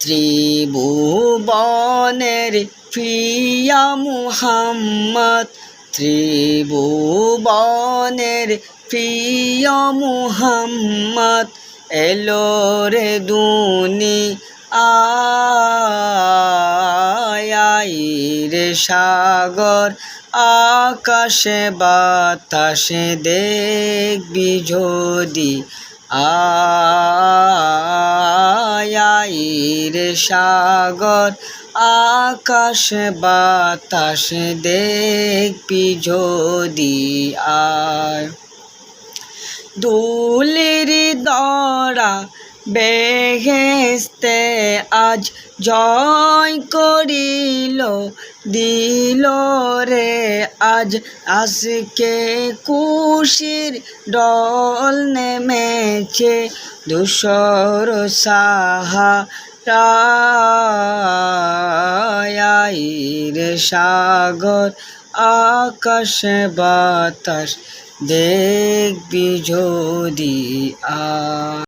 ত্রিভুবনের প্রিয়া মুহাম্মদ, ত্রিভুবনের প্রিয় মুহাম্মদ, এলো রে দুনি আয় রে সাগর, আকাশে বাতাসে দেখবি যদি আয় রে সাগর আকাশে বাতাসে দেখবি যদি আয় দুলির দরা বেহেস্তে আজ জয় করিল দিল রে আজ আজকে খুশির ডল নেমেছে দুশোর সাহা রে সাগর, আকাশ বাতাস, দেখবি যদি আ